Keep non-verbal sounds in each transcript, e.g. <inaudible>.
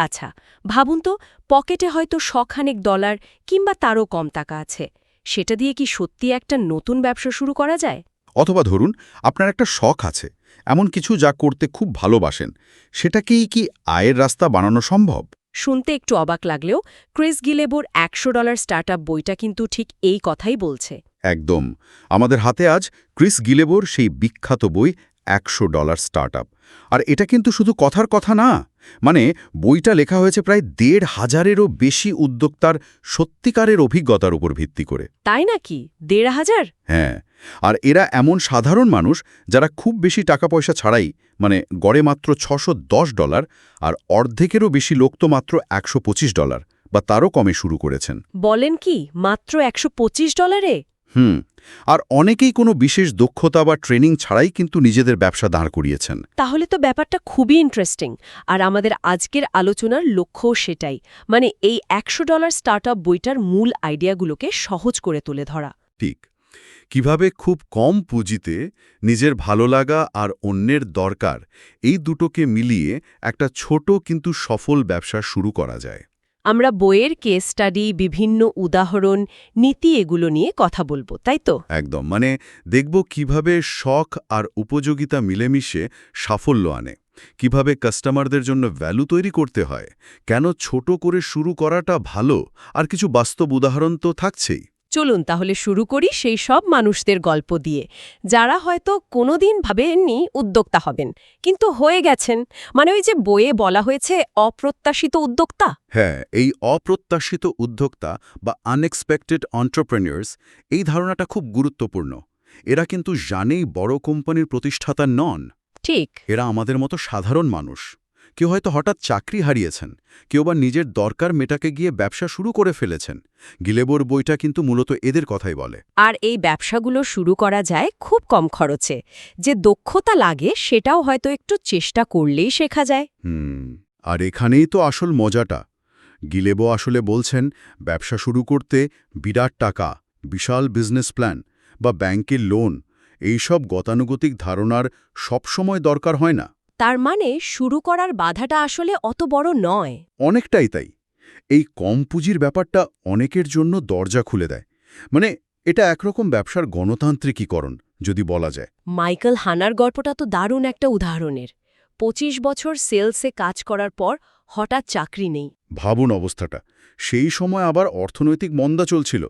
আচ্ছা ভাবুন তো পকেটে হয়তো শখানেক ডলার কিংবা তারও কম টাকা আছে। সেটা দিয়ে কি সত্যি একটা নতুন ব্যবসা শুরু করা যায়? অথবা ধরুন আপনার একটা শখ আছে এমন কিছু যা করতে খুব ভালোবাসেন সেটাকেই কি আয়ের রাস্তা বানানো সম্ভব? শুনতে একটু অবাক লাগলেও ক্রিস গিলেবোর একশো ডলার স্টার্টআপ বইটা কিন্তু ঠিক এই কথাই বলছে। একদম আমাদের হাতে আজ ক্রিস গিলেবোর সেই বিখ্যাত বই একশো ডলার স্টার্টআপ। আর এটা কিন্তু শুধু কথার কথা না মানে বইটা লেখা হয়েছে প্রায় দেড় হাজারেরও বেশি উদ্যোক্তার সত্যিকারের অভিজ্ঞতার উপর ভিত্তি করে। তাই নাকি? দেড় হাজার? হ্যাঁ আর এরা এমন সাধারণ মানুষ যারা খুব বেশি টাকা পয়সা ছাড়াই মানে গড়ে মাত্র ছশো ডলার আর অর্ধেকেরও বেশি লোক তো মাত্র একশো পঁচিশ ডলার বা তারও কমে শুরু করেছেন। বলেন কি মাত্র একশো পঁচিশ ডলারে? হুম আর অনেকেই কোনো বিশেষ দক্ষতা বা ট্রেনিং ছাড়াই কিন্তু নিজেদের ব্যবসা দাঁড় করিয়েছেন। তাহলে তো ব্যাপারটা খুবই ইন্টারেস্টিং আর আমাদের আজকের আলোচনার লক্ষ্যও সেটাই। মানে এই একশো ডলার স্টার্টআপ বইটার মূল আইডিয়াগুলোকে সহজ করে তুলে ধরা। ঠিক। কীভাবে খুব কম পুঁজিতে নিজের ভালো লাগা আর অন্যের দরকার এই দুটোকে মিলিয়ে একটা ছোট কিন্তু সফল ব্যবসা শুরু করা যায়। আমরা বইয়ের কেস স্টাডি বিভিন্ন উদাহরণ, নীতি এগুলো নিয়ে কথা বলব, তাই তো? একদম মানে দেখব কীভাবে শখ আর উপযোগিতা মিলেমিশে সাফল্য আনে, কীভাবে কাস্টমারদের জন্য ভ্যালু তৈরি করতে হয়, কেন ছোট করে শুরু করাটা ভালো, আর কিছু বাস্তব উদাহরণ তো থাকছেই। চলুন তাহলে শুরু করি সেই সব মানুষদের গল্প দিয়ে। যারা হয়তো কোনোদিন ভাবেননি উদ্যোক্তা হবেন কিন্তু হয়ে গেছেন। মানে ওই যে বইয়ে বলা হয়েছে অপ্রত্যাশিত উদ্যোক্তা? হ্যাঁ এই অপ্রত্যাশিত উদ্যোক্তা বা আনএক্সপেক্টেড অন্টারপ্রেনিয়ার্স এই ধারণাটা খুব গুরুত্বপূর্ণ। এরা কিন্তু জানেই বড় কোম্পানির প্রতিষ্ঠাতা নন। ঠিক। এরা আমাদের মতো সাধারণ মানুষ। কেউ হয়তো হঠাৎ চাকরি হারিয়েছেন কেউ বা নিজের দরকার মেটাকে গিয়ে ব্যবসা শুরু করে ফেলেছেন। গিলেবোর বইটা কিন্তু মূলত এদের কথাই বলে। আর এই ব্যবসাগুলো শুরু করা যায় খুব কম খরচে। যে দক্ষতা লাগে সেটাও হয়তো একটু চেষ্টা করলেই শেখা যায়। হুম আর এখানেই তো আসল মজাটা। গিলেবো আসলে বলছেন ব্যবসা শুরু করতে বিরাট টাকা বিশাল বিজনেস প্ল্যান বা ব্যাংকের লোন এইসব গতানুগতিক ধারণার সবসময় দরকার হয় না। তার মানে শুরু করার বাধাটা আসলে অত বড় নয়। অনেকটাই তাই। এই কম পুঁজির ব্যাপারটা অনেকের জন্য দরজা খুলে দেয়। মানে এটা একরকম ব্যবসার গণতান্ত্রিকীকরণ যদি বলা যায়। মাইকেল হানার গল্পটা তো দারুণ একটা উদাহরণের। ২৫ বছর সেলসে কাজ করার পর হঠাৎ চাকরি নেই। ভাবুন অবস্থাটা। সেই সময় আবার অর্থনৈতিক মন্দা চলছিল।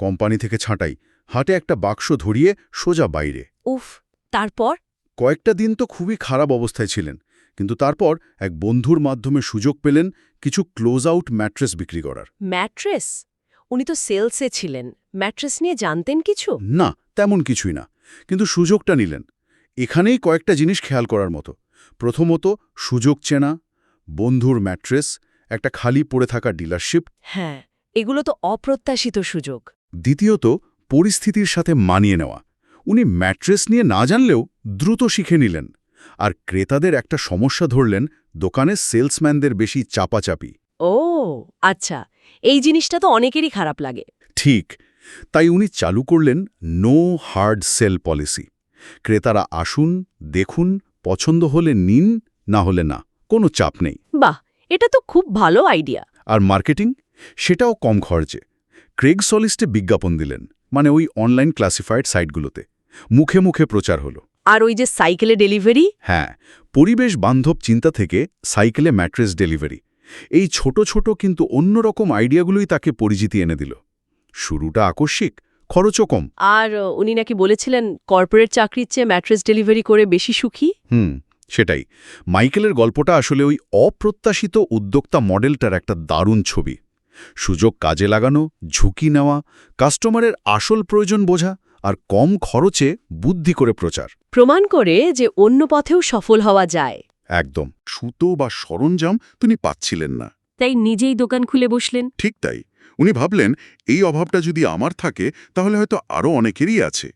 কোম্পানি থেকে ছাঁটাই হাটে একটা বাক্স ধরিয়ে সোজা বাইরে। উফ তারপর? কয়েকটা দিন তো খুবই খারাপ অবস্থায় ছিলেন কিন্তু তারপর এক বন্ধুর মাধ্যমে সুযোগ পেলেন কিছু ক্লোজ আউট ম্যাট্রেস বিক্রি করার। ম্যাট্রেস? উনি তো সেলসে ছিলেন। ম্যাট্রেস নিয়ে জানতেন কিছু? না তেমন কিছুই না কিন্তু সুযোগটা নিলেন। এখানেই কয়েকটা জিনিস খেয়াল করার মতো। প্রথমত সুযোগ চেনা বন্ধুর ম্যাট্রেস একটা খালি পড়ে থাকা ডিলারশিপ। হ্যাঁ এগুলো তো অপ্রত্যাশিত সুযোগ। দ্বিতীয়ত পরিস্থিতির সাথে মানিয়ে নেওয়া। উনি ম্যাট্রেস নিয়ে না জানলেও দ্রুত শিখে নিলেন আর ক্রেতাদের একটা সমস্যা ধরলেন দোকানের সেলসম্যানদের বেশি চাপাচাপি। ও আচ্ছা এই জিনিসটা তো অনেকেরই খারাপ লাগে। ঠিক তাই উনি চালু করলেন নো হার্ড সেল পলিসি। ক্রেতারা আসুন দেখুন পছন্দ হলে নিন না হলে না কোনো চাপ নেই। বাহ এটা তো খুব ভালো আইডিয়া। আর মার্কেটিং? সেটাও কম খরচে। ক্রেগ সলিস্টে বিজ্ঞাপন দিলেন মানে ওই অনলাইন ক্লাসিফাইড সাইটগুলোতে। মুখে মুখে প্রচার হলো। আর ওই যে সাইকেলে ডেলিভারি? হ্যাঁ পরিবেশ বান্ধব চিন্তা থেকে সাইকেলে ম্যাট্রেস ডেলিভারি। এই ছোট ছোট কিন্তু অন্যরকম আইডিয়াগুলোই তাকে পরিচিতি এনে দিল। শুরুটা আকস্মিক খরচও কম। আর উনি নাকি বলেছিলেন কর্পোরেট চাকরির চেয়ে ম্যাট্রেস ডেলিভারি করে বেশি সুখী? হুম সেটাই। মাইকেলের গল্পটা আসলে ওই অপ্রত্যাশিত উদ্যোক্তা মডেলটার একটা দারুণ ছবি। সুযোগ কাজে লাগানো ঝুঁকি নেওয়া কাস্টমারের আসল প্রয়োজন বোঝা আর কম খরচে বুদ্ধি করে প্রচার। প্রমাণ করে যে অন্য পথেও সফল হওয়া যায়। একদম। সুতো বা সরঞ্জাম তিনি পাচ্ছিলেন না। তাই নিজেই দোকান খুলে বসলেন। ঠিক তাই। উনি ভাবলেন এই অভাবটা যদি আমার থাকে তাহলে হয়তো আরও অনেকেরই আছে।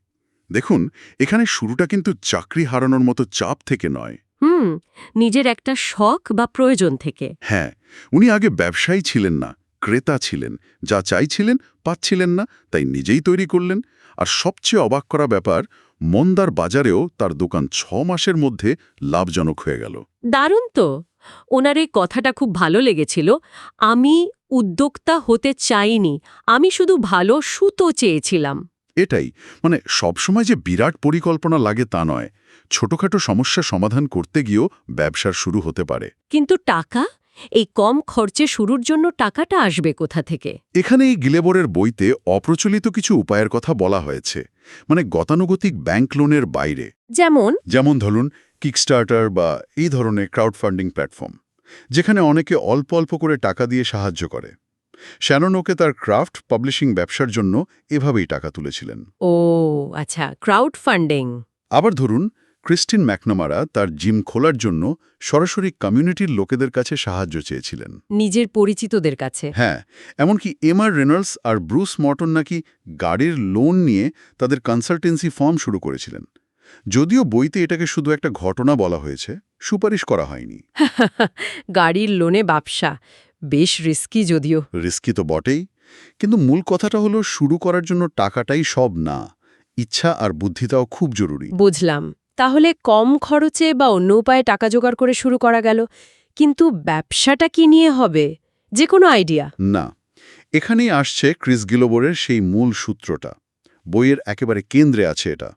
দেখুন এখানে শুরুটা কিন্তু চাকরি হারানোর মতো চাপ থেকে নয়। হুম নিজের একটা শখ বা প্রয়োজন থেকে। হ্যাঁ উনি আগে ব্যবসায়ী ছিলেন না। ক্রেতা ছিলেন যা চাইছিলেন পাচ্ছিলেন না তাই নিজেই তৈরি করলেন। আর সবচেয়ে অবাক করা ব্যাপার মন্দার বাজারেও তার দোকান ছ মাসের মধ্যে লাভজনক হয়ে গেল। দারুণ তো! ওনার এই কথাটা খুব ভালো লেগেছিল আমি উদ্যোক্তা হতে চাইনি আমি শুধু ভালো সুতো চেয়েছিলাম। এটাই মানে সবসময় যে বিরাট পরিকল্পনা লাগে তা নয় ছোটখাটো সমস্যা সমাধান করতে গিয়েও ব্যবসার শুরু হতে পারে। কিন্তু টাকা? এই কম খরচে শুরুর জন্য টাকাটা আসবে কোথা থেকে? এখানে এই গিলেবরের বইতে অপ্রচলিত কিছু উপায়ের কথা বলা হয়েছে মানে গতানুগতিক ব্যাংক লোনের বাইরে। যেমন? যেমন ধরুন কিকস্টার্টার বা এই ধরনের ক্রাউড ফান্ডিং প্ল্যাটফর্ম যেখানে অনেকে অল্প অল্প করে টাকা দিয়ে সাহায্য করে। শ্যানন ওকে তার ক্রাফট পাবলিশিং ব্যবসার জন্য এভাবেই টাকা তুলেছিলেন। ও আচ্ছা ক্রাউড ফান্ডিং আবার ধরুন ক্রিস্টিন ম্যাকনামারা তার জিম খোলার জন্য সরাসরি কমিউনিটির লোকেদের কাছে সাহায্য চেয়েছিলেন। নিজের পরিচিতদের কাছে। হ্যাঁ এমনকি এমআর রেনল্ডস আর ব্রুস মর্টন নাকি গাড়ির লোন নিয়ে তাদের কনসালটেন্সি ফার্ম শুরু করেছিলেন। যদিও বইতে এটাকে শুধু একটা ঘটনা বলা হয়েছে সুপারিশ করা হয়নি। <laughs> গাড়ির লোনে ব্যবসা বেশ রিস্কি যদিও। রিস্কি তো বটেই কিন্তু মূল কথাটা হলো শুরু করার জন্য টাকাটাই সব না। ইচ্ছা আর বুদ্ধিটাও খুব জরুরি। বুঝলাম। তাহলে কম খরচে বা অন্য উপায়ে টাকা জোগাড় করে শুরু করা গেল। কিন্তু ব্যবসাটা কি নিয়ে হবে? যে কোনো আইডিয়া। না এখানেই আসছে ক্রিস গিলোবরের সেই মূল সূত্রটা। বইয়ের একেবারে কেন্দ্রে আছে এটা।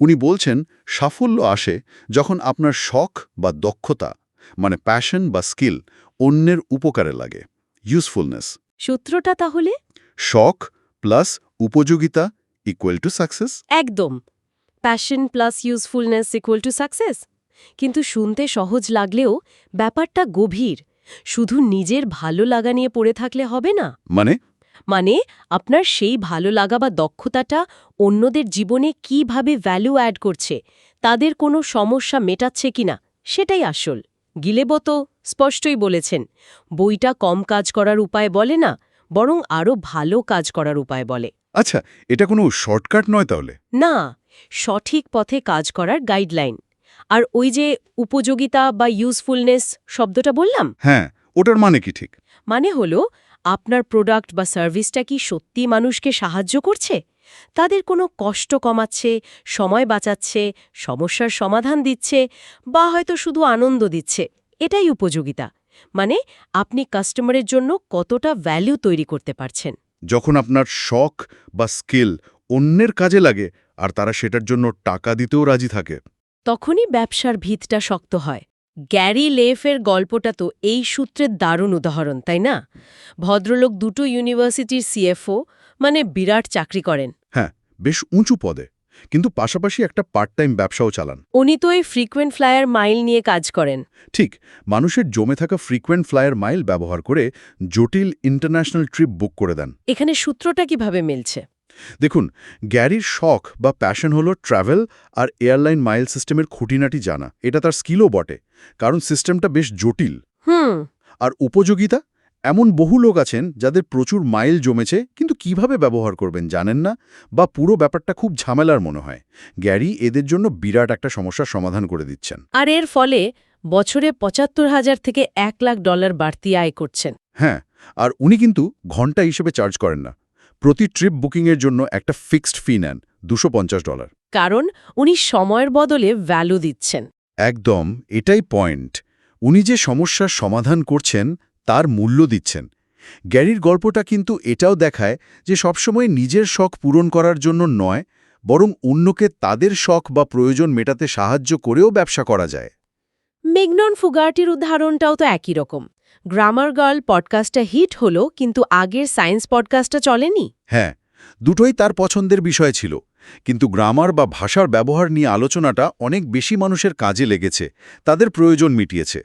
উনি বলছেন সাফল্য আসে যখন আপনার শখ বা দক্ষতা মানে প্যাশন বা স্কিল অন্যের উপকারে লাগে। ইউজফুলনেস সূত্রটা তাহলে? শখ প্লাস উপযোগিতা ইকুয়াল টু সাকসেস একদম। Passion plus usefulness equal to success কিন্তু শুনতে সহজ লাগলেও ব্যাপারটা গভীর। শুধু নিজের ভালো লাগা নিয়ে পড়ে থাকলে হবে না। মানে? মানে আপনার সেই ভালো লাগা বা দক্ষতাটা অন্যদের জীবনে কীভাবে ভ্যালু অ্যাড করছে তাদের কোনো সমস্যা মেটাচ্ছে কিনা সেটাই আসল। গিলেবো তো স্পষ্টই বলেছেন বইটা কম কাজ করার উপায় বলে না বরং আরও ভালো কাজ করার উপায় বলে। আচ্ছা এটা কোনো শর্টকাট নয় তাহলে? না সঠিক পথে কাজ করার গাইডলাইন আর ওই যে উপযোগিতা বা ইউজফুলনেস শব্দটা বললাম? হ্যাঁ ওটার মানে কি ঠিক? মানে হলো আপনার প্রোডাক্ট বা সার্ভিসটা কি সত্যি মানুষকে সাহায্য করছে? তাদের কোনো কষ্ট কমাচ্ছে সময় বাঁচাচ্ছে সমস্যার সমাধান দিচ্ছে বা হয়তো শুধু আনন্দ দিচ্ছে এটাই উপযোগিতা। মানে আপনি কাস্টমারের জন্য কতটা ভ্যালু তৈরি করতে পারছেন। যখন আপনার শখ বা স্কিল অন্যের কাজে লাগে আর তারা সেটার জন্য টাকা দিতেও রাজি থাকে। তখনই ব্যবসার ভিতটা শক্ত হয়। গ্যারি লেফের গল্পটা তো এই সূত্রের দারুণ উদাহরণ তাই না? ভদ্রলোক দুটো ইউনিভার্সিটির সিএফও মানে বিরাট চাকরি করেন। হ্যাঁ বেশ উঁচু পদে কিন্তু পাশাপাশি একটা পার্ট টাইম ব্যবসাও চালান। উনি তো এই ফ্রিকোয়েন্ট ফ্লায়ার মাইল নিয়ে কাজ করেন। ঠিক মানুষের জমে থাকা ফ্রিকোয়েন্ট ফ্লায়ার মাইল ব্যবহার করে জটিল ইন্টারন্যাশনাল ট্রিপ বুক করে দেন। এখানে সূত্রটা কীভাবে মিলছে? দেখুন গ্যারির শখ বা প্যাশন হলো ট্রাভেল আর এয়ারলাইন মাইল সিস্টেমের খুঁটিনাটি জানা। এটা তার স্কিলও বটে কারণ সিস্টেমটা বেশ জটিল। হুম। আর উপযোগিতা? এমন বহু লোক আছেন যাদের প্রচুর মাইল জমেছে কিন্তু কীভাবে ব্যবহার করবেন জানেন না? বা পুরো ব্যাপারটা খুব ঝামেলার মনে হয়। গ্যারি এদের জন্য বিরাট একটা সমস্যার সমাধান করে দিচ্ছেন। আর এর ফলে বছরে পঁচাত্তর হাজার থেকে এক লাখ ডলার বাড়তি আয় করছেন। হ্যাঁ আর উনি কিন্তু ঘণ্টা হিসেবে চার্জ করেন না। প্রতি ট্রিপ বুকিংয়ের জন্য একটা ফিক্সড ফি নেন দুশো পঞ্চাশ ডলার। কারণ উনি সময়ের বদলে ভ্যালু দিচ্ছেন। একদম এটাই পয়েন্ট উনি যে সমস্যার সমাধান করছেন তার মূল্য দিচ্ছেন। গ্যারির গল্পটা কিন্তু এটাও দেখায় যে সবসময় নিজের শখ পূরণ করার জন্য নয় বরং অন্যকে তাদের শখ বা প্রয়োজন মেটাতে সাহায্য করেও ব্যবসা করা যায়। মেগনন ফুগার্টির উদাহরণটাও তো একই রকম। গ্রামার গার্ল পডকাস্টটা হিট হলো কিন্তু আগের সায়েন্স পডকাস্টটা চলেনি? হ্যাঁ দুটোই তার পছন্দের বিষয় ছিল। কিন্তু গ্রামার বা ভাষার ব্যবহার নিয়ে আলোচনাটা অনেক বেশি মানুষের কাজে লেগেছে তাদের প্রয়োজন মিটিয়েছে।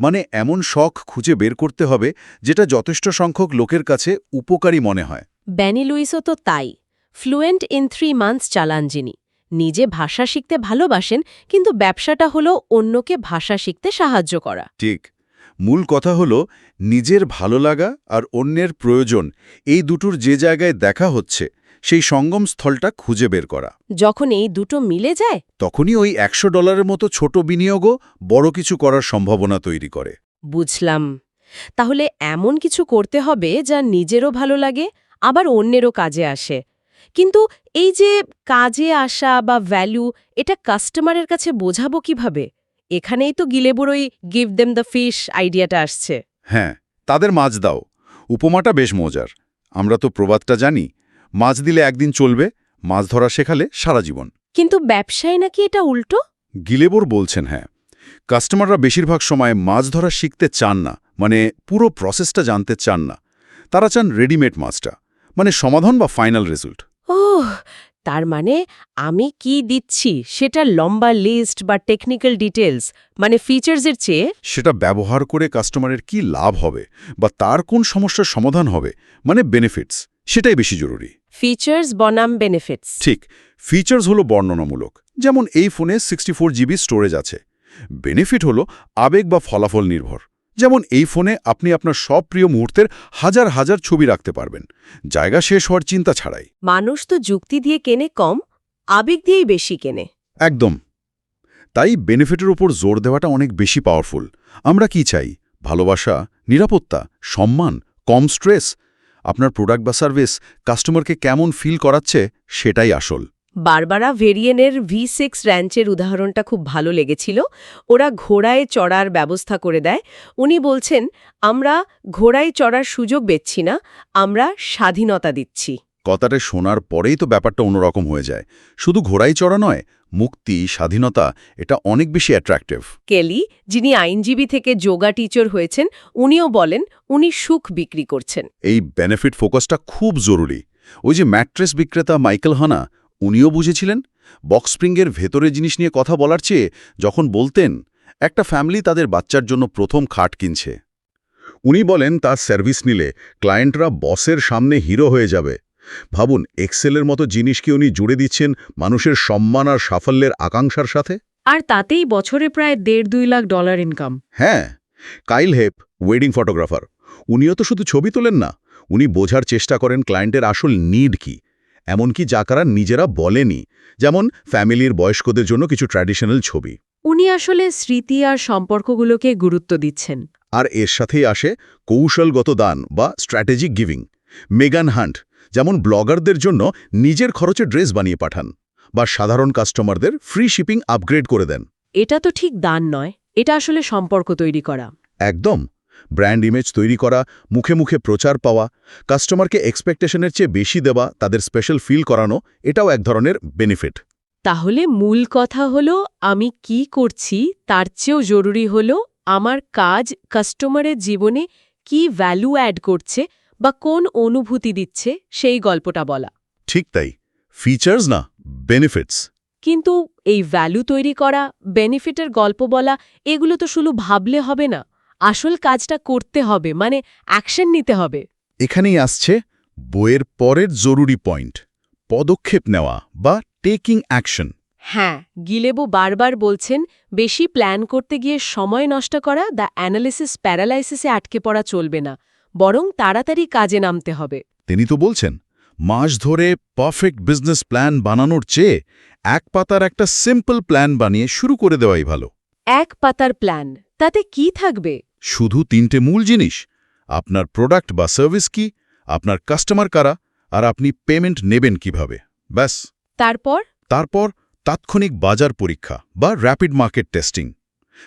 মানে এমন শখ খুঁজে বের করতে হবে যেটা যথেষ্ট সংখ্যক লোকের কাছে উপকারী মনে হয়। ব্যানি লুইসও তো তাই। ফ্লুয়েন্ট ইন থ্রি মান্থস চালান যিনি নিজে ভাষা শিখতে ভালোবাসেন কিন্তু ব্যবসাটা হলো অন্যকে ভাষা শিখতে সাহায্য করা। ঠিক। মূল কথা হলো নিজের ভালো লাগা আর অন্যের প্রয়োজন এই দুটোর যে জায়গায় দেখা হচ্ছে সেই সঙ্গম স্থলটা খুঁজে বের করা। যখন এই দুটো মিলে যায়? তখনই ওই একশো ডলারের মতো ছোট বিনিয়োগও বড় কিছু করার সম্ভাবনা তৈরি করে। বুঝলাম। তাহলে এমন কিছু করতে হবে যা নিজেরও ভালো লাগে আবার অন্যেরও কাজে আসে। কিন্তু এই যে কাজে আসা বা ভ্যালু এটা কাস্টমারের কাছে বোঝাবো কীভাবে? এখানেই তো গিলেবুর ওই গিভ দেম দ্য ফিশ আইডিয়াটা আসছে। হ্যাঁ তাদের মাছ দাও। উপমাটা বেশ মজার। আমরা তো প্রবাদটা জানি মাছ দিলে একদিন চলবে মাছ ধরা শেখালে সারা জীবন। কিন্তু ব্যবসায় নাকি এটা উল্টো? গিলেবোর বলছেন হ্যাঁ। কাস্টমাররা বেশিরভাগ সময় মাছ ধরা শিখতে চান না মানে পুরো প্রসেসটা জানতে চান না। তারা চান রেডিমেড মাছটা মানে সমাধান বা ফাইনাল রেজাল্ট ওহ তার মানে আমি কি দিচ্ছি সেটা লম্বা লিস্ট বা টেকনিক্যাল ডিটেলস মানে ফিচার্সের চেয়ে? সেটা ব্যবহার করে কাস্টমারের কি লাভ হবে বা তার কোন সমস্যার সমাধান হবে মানে বেনিফিটস সেটাই বেশি জরুরি। ফিচার্স বনাম বেনিফিটস ঠিক ফিচার্স হলো বর্ণনামূলক যেমন এই ফোনে সিক্সটি ফোর জিবি স্টোরেজ আছে। বেনিফিট হলো আবেগ বা ফলাফল নির্ভর। যেমন এই ফোনে আপনি আপনার সব প্রিয় মুহূর্তের হাজার হাজার ছবি রাখতে পারবেন। জায়গা শেষ হওয়ার চিন্তা ছাড়াই। মানুষ তো যুক্তি দিয়ে কেনে কম আবেগ দিয়েই বেশি কেনে। একদম। তাই বেনিফিটের উপর জোর দেওয়াটা অনেক বেশি পাওয়ারফুল। আমরা কি চাই? ভালোবাসা নিরাপত্তা সম্মান কম স্ট্রেস? আপনার প্রোডাক্ট বা সার্ভিস কাস্টমারকে কেমন ফিল করাচ্ছে সেটাই আসল। বারবারা ভেরিয়েনের ভি সিক্স র্যাঞ্চের উদাহরণটা খুব ভালো লেগেছিল। ওরা ঘোড়ায় চড়ার ব্যবস্থা করে দেয়। উনি বলছেন আমরা ঘোড়ায় চড়ার সুযোগ বেচ্ছি না আমরা স্বাধীনতা দিচ্ছি। কথাটা শোনার পরেই তো ব্যাপারটা অন্যরকম হয়ে যায়। শুধু ঘোড়াই চড়া নয় মুক্তি স্বাধীনতা এটা অনেক বেশি অ্যাট্রাক্টিভ কেলি যিনি আইনজীবী থেকে যোগা টিচার হয়েছেন উনিও বলেন উনি সুখ বিক্রি করছেন। এই বেনিফিট ফোকাসটা খুব জরুরি। ওই যে ম্যাট্রেস বিক্রেতা মাইকেল হানা উনিও বুঝেছিলেন বক্সপ্রিংয়ের ভেতরে জিনিস নিয়ে কথা বলার চেয়ে যখন বলতেন একটা ফ্যামিলি তাদের বাচ্চার জন্য প্রথম খাট কিনছে। উনি বলেন তার সার্ভিস নিলে ক্লায়েন্টরা বসের সামনে হিরো হয়ে যাবে। ভাবুন এক্সেলের মতো জিনিসকে উনি জুড়ে দিচ্ছেন মানুষের সম্মান আর সাফল্যের আকাঙ্ক্ষার সাথে? আর তাতেই বছরে প্রায় দেড় দুই লাখ ডলার ইনকাম হ্যাঁ কাইল হেপ ওয়েডিং ফটোগ্রাফার উনিও তো শুধু ছবি তোলেন না উনি বোঝার চেষ্টা করেন ক্লায়েন্টের আসল নিড কি। এমনকি যা কারা নিজেরা বলেনি যেমন ফ্যামিলির বয়স্কদের জন্য কিছু ট্র্যাডিশনাল ছবি। উনি আসলে স্মৃতি আর সম্পর্কগুলোকে গুরুত্ব দিচ্ছেন। আর এর সাথেই আসে কৌশলগত দান বা স্ট্র্যাটেজিক গিভিং। মেগান হান্ট যেমন ব্লগারদের জন্য নিজের খরচে ড্রেস বানিয়ে পাঠান বা সাধারণ কাস্টমারদের ফ্রি শিপিং আপগ্রেড করে দেন। এটা তো ঠিক দান নয় এটা আসলে সম্পর্ক তৈরি করা। একদম। ব্র্যান্ড ইমেজ তৈরি করা মুখে মুখে প্রচার পাওয়া কাস্টমারকে এক্সপেকটেশনের চেয়ে বেশি দেওয়া তাদের স্পেশাল ফিল করানো এটাও এক ধরনের বেনিফিট। তাহলে মূল কথা হলো আমি কি করছি তার চেয়েও জরুরি হলো আমার কাজ কাস্টমারের জীবনে কি ভ্যালু অ্যাড করছে বা কোন অনুভূতি দিচ্ছে সেই গল্পটা বলা। ঠিক তাই। ফিচার্স না বেনিফিটস কিন্তু এই ভ্যালু তৈরি করা বেনিফিটের গল্প বলা এগুলো তো শুধু ভাবলে হবে না। আসল কাজটা করতে হবে মানে অ্যাকশন নিতে হবে। এখানেই আসছে বইয়ের পরের জরুরি পয়েন্ট পদক্ষেপ নেওয়া বা টেকিং অ্যাকশন হ্যাঁ গিলেবো বারবার বলছেন বেশি প্ল্যান করতে গিয়ে সময় নষ্ট করা দ্য অ্যানালিসিস প্যারালাইসিসে আটকে পড়া চলবে না বরং তাড়াতাড়ি কাজে নামতে হবে। তিনি তো বলছেন মাস ধরে পারফেক্ট বিজনেস প্ল্যান বানানোর চেয়ে এক পাতার একটা সিম্পল প্ল্যান বানিয়ে শুরু করে দেওয়াই ভালো। এক পাতার প্ল্যান তাতে কি থাকবে? শুধু তিনটে মূল জিনিস। আপনার প্রোডাক্ট বা সার্ভিস কি আপনার কাস্টমার কারা আর আপনি পেমেন্ট নেবেন কীভাবে। ব্যাস। তারপর? তারপর তাৎক্ষণিক বাজার পরীক্ষা বা র্যাপিড মার্কেট টেস্টিং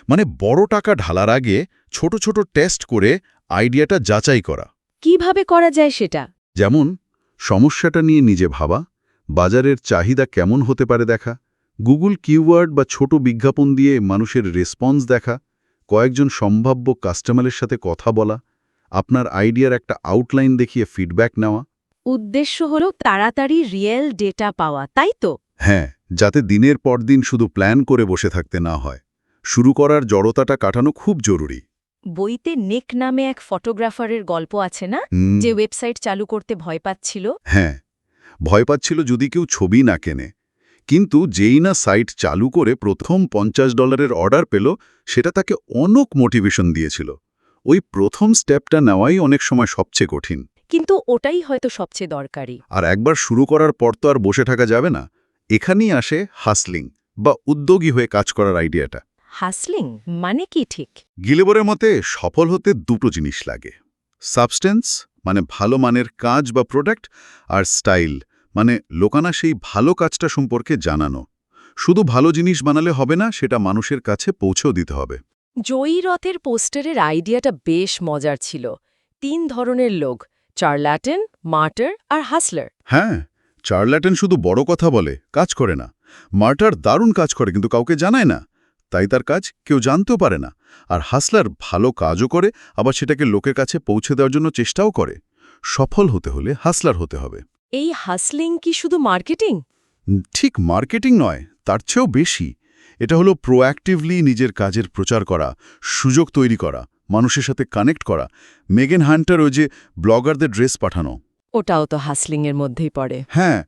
মানে বড় টাকা ঢালার আগে ছোট ছোট টেস্ট করে আইডিয়াটা যাচাই করা। কীভাবে করা যায় সেটা? যেমন সমস্যাটা নিয়ে নিজে ভাবা বাজারের চাহিদা কেমন হতে পারে দেখা গুগল কিওয়ার্ড বা ছোট বিজ্ঞাপন দিয়ে মানুষের রেসপন্স দেখা কয়েকজন সম্ভাব্য কাস্টমারের সাথে কথা বলা আপনার আইডিয়ার একটা আউটলাইন দেখিয়ে ফিডব্যাক নেওয়া। উদ্দেশ্য হল তাড়াতাড়ি রিয়েল ডেটা পাওয়া তাই তো? হ্যাঁ যাতে দিনের পর দিন শুধু প্ল্যান করে বসে থাকতে না হয়। শুরু করার জড়তাটা কাটানো খুব জরুরি। বইতে নেক নামে এক ফটোগ্রাফারের গল্প আছে না? যে ওয়েবসাইট চালু করতে ভয় পাচ্ছিল? হ্যাঁ ভয় পাচ্ছিল যদি কেউ ছবি না কেনে। কিন্তু যেই না সাইট চালু করে প্রথম পঞ্চাশ ডলারের অর্ডার পেল সেটা তাকে অনেক মোটিভেশন দিয়েছিল। ওই প্রথম স্টেপটা নেওয়াই অনেক সময় সবচেয়ে কঠিন। কিন্তু ওটাই হয়তো সবচেয়ে দরকারি। আর একবার শুরু করার পর তো আর বসে থাকা যাবে না। এখানেই আসে হাসলিং বা উদ্যোগী হয়ে কাজ করার আইডিয়াটা। হাসলিং? মানে কি ঠিক? গিলেবরের মতে সফল হতে দুটো জিনিস লাগে। সাবস্টেন্স মানে ভালো মানের কাজ বা প্রোডাক্ট আর স্টাইল। মানে লোকানা সেই ভালো কাজটা সম্পর্কে জানানো। শুধু ভালো জিনিস বানালে হবে না সেটা মানুষের কাছে পৌঁছেও দিতে হবে। জয়ী রথের পোস্টারের আইডিয়াটা বেশ মজার ছিল। তিন ধরনের লোক চার্ল্যাটেন মার্টার আর হাসলার। হ্যাঁ চার্ল্যাটেন শুধু বড় কথা বলে কাজ করে না। মার্টার দারুণ কাজ করে কিন্তু কাউকে জানায় না। তাই তার কাজ কেউ জানতেও পারে না। আর হাসলার ভালো কাজও করে আবার সেটাকে লোকের কাছে পৌঁছে দেওয়ার জন্য চেষ্টাও করে। সফল হতে হলে হাসলার হতে হবে। এই হাসলিং কি শুধু মার্কেটিং ঠিক মার্কেটিং নয় তার চেয়েও বেশি। এটা হলো প্রোঅ্যাক্টিভলি নিজের কাজের প্রচার করা সুযোগ তৈরি করা মানুষের সাথে কানেক্ট করা। মেগেন হান্টার ওই যে ব্লগারদের ড্রেস পাঠানো। ওটাও তো হাসলিংয়ের মধ্যেই পড়ে। হ্যাঁ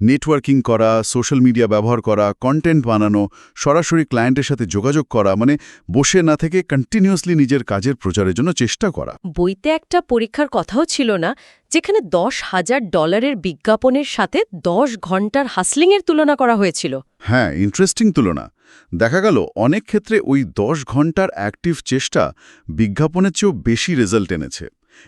নেটওয়ার্কিং করা সোশ্যাল মিডিয়া ব্যবহার করা কন্টেন্ট বানানো সরাসরি ক্লায়েন্টের সাথে যোগাযোগ করা মানে বসে না থেকে কন্টিনিউয়াসলি নিজের কাজের প্রচারের জন্য চেষ্টা করা। বইতে একটা পরীক্ষার কথাও ছিল না যেখানে দশ হাজার ডলারের বিজ্ঞাপনের সাথে দশ ঘণ্টার হাসলিংয়ের তুলনা করা হয়েছিল। হ্যাঁ ইন্টারেস্টিং তুলনা। দেখা গেল অনেক ক্ষেত্রে ওই দশ ঘণ্টার অ্যাক্টিভ চেষ্টা বিজ্ঞাপনের চেয়েও বেশি রেজাল্ট এনেছে।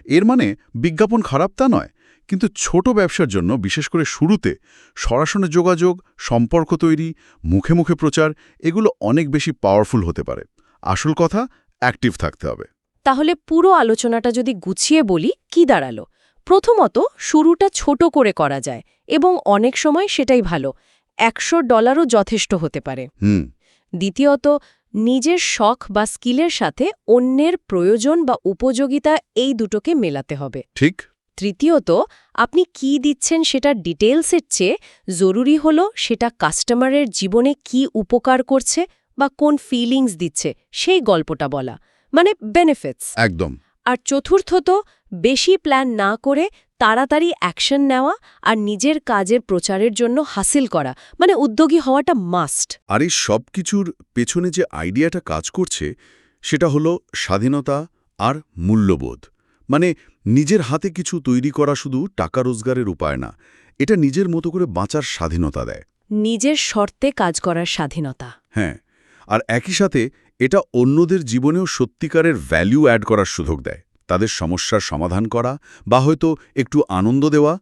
এর মানে বিজ্ঞাপন খারাপ তা নয় কিন্তু ছোট ব্যবসার জন্য বিশেষ করে শুরুতে সরাসরি যোগাযোগ সম্পর্ক তৈরি মুখে মুখে প্রচার এগুলো অনেক বেশি পাওয়ারফুল হতে পারে। আসল কথা অ্যাক্টিভ থাকতে হবে। তাহলে পুরো আলোচনাটা যদি গুছিয়ে বলি কি দাঁড়াল? প্রথমত শুরুটা ছোট করে করা যায় এবং অনেক সময় সেটাই ভালো। একশো ডলারও যথেষ্ট হতে পারে। হুম। দ্বিতীয়ত নিজের শখ বা স্কিলের সাথে অন্যের প্রয়োজন বা উপযোগিতা এই দুটোকে মেলাতে হবে। ঠিক। তৃতীয়ত আপনি কি দিচ্ছেন সেটা ডিটেলসের চেয়ে জরুরি হলো সেটা কাস্টমারের জীবনে কি উপকার করছে বা কোন ফিলিংস দিচ্ছে সেই গল্পটা বলা মানে বেনিফিটস একদম। আর চতুর্থত বেশি প্ল্যান না করে তাড়াতাড়ি অ্যাকশন নেওয়া আর নিজের কাজের প্রচারের জন্য হাসিল করা মানে উদ্যোগী হওয়াটা মাস্ট আর এই সব কিছুর পেছনে যে আইডিয়াটা কাজ করছে সেটা হলো স্বাধীনতা আর মূল্যবোধ মানে নিজের হাতে কিছু তৈরি করা শুধু টাকা রোজগারের উপায় না এটা নিজের মতো করে বাঁচার স্বাধীনতা দেয়। নিজের শর্তে কাজ করার স্বাধীনতা। হ্যাঁ আর একই সাথে এটা অন্যদের জীবনেও সত্যিকারের ভ্যালু অ্যাড করার সুযোগ দেয়। তাদের সমস্যার সমাধান করা বা হয়তো একটু আনন্দ দেওয়া।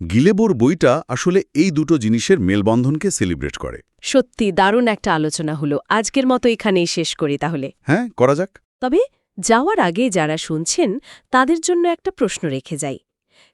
গিলেবোর বইটা আসলে এই দুটো জিনিসের মেলবন্ধনকে সেলিব্রেট করে। সত্যি দারুণ একটা আলোচনা হলো। আজকের মতো এখানেই শেষ করি তাহলে। হ্যাঁ করা যাক। তবে যাওয়ার আগে যারা শুনছেন, তাদের জন্য একটা প্রশ্ন রেখে যাই।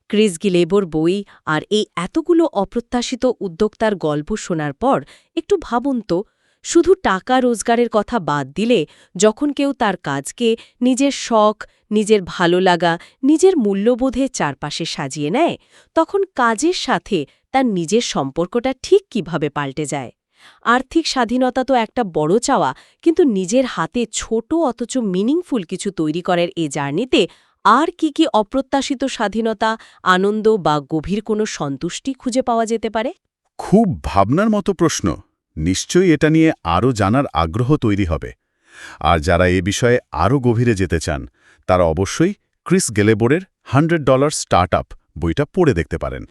ক্রিস গিলেবোর বই আর এই এতগুলো অপ্রত্যাশিত উদ্যোক্তার গল্প শোনার পর একটু ভাবুন তো, শুধু টাকা রোজগারের কথা বাদ দিলে যখন কেউ তার কাজকে নিজের শখ, নিজের ভালো লাগা, নিজের মূল্যবোধে চারপাশে সাজিয়ে নেয়, তখন কাজের সাথে তার নিজের সম্পর্কটা ঠিক কীভাবে পাল্টে যায়? আর্থিক স্বাধীনতা তো একটা বড় চাওয়া, কিন্তু নিজের হাতে ছোট অথচ মিনিংফুল কিছু তৈরি করার এই জার্নিতে আর কি কি অপ্রত্যাশিত স্বাধীনতা, আনন্দ বা গভীর কোনো সন্তুষ্টি খুঁজে পাওয়া যেতে পারে? খুব ভাবনার মতো প্রশ্ন। নিশ্চয়ই এটা নিয়ে আরও জানার আগ্রহ তৈরি হবে। আর যারা এ বিষয়ে আরও গভীরে যেতে চান, তারা অবশ্যই ক্রিস গেলেবোরের হান্ড্রেড ডলার স্টার্ট বইটা পড়ে দেখতে পারেন।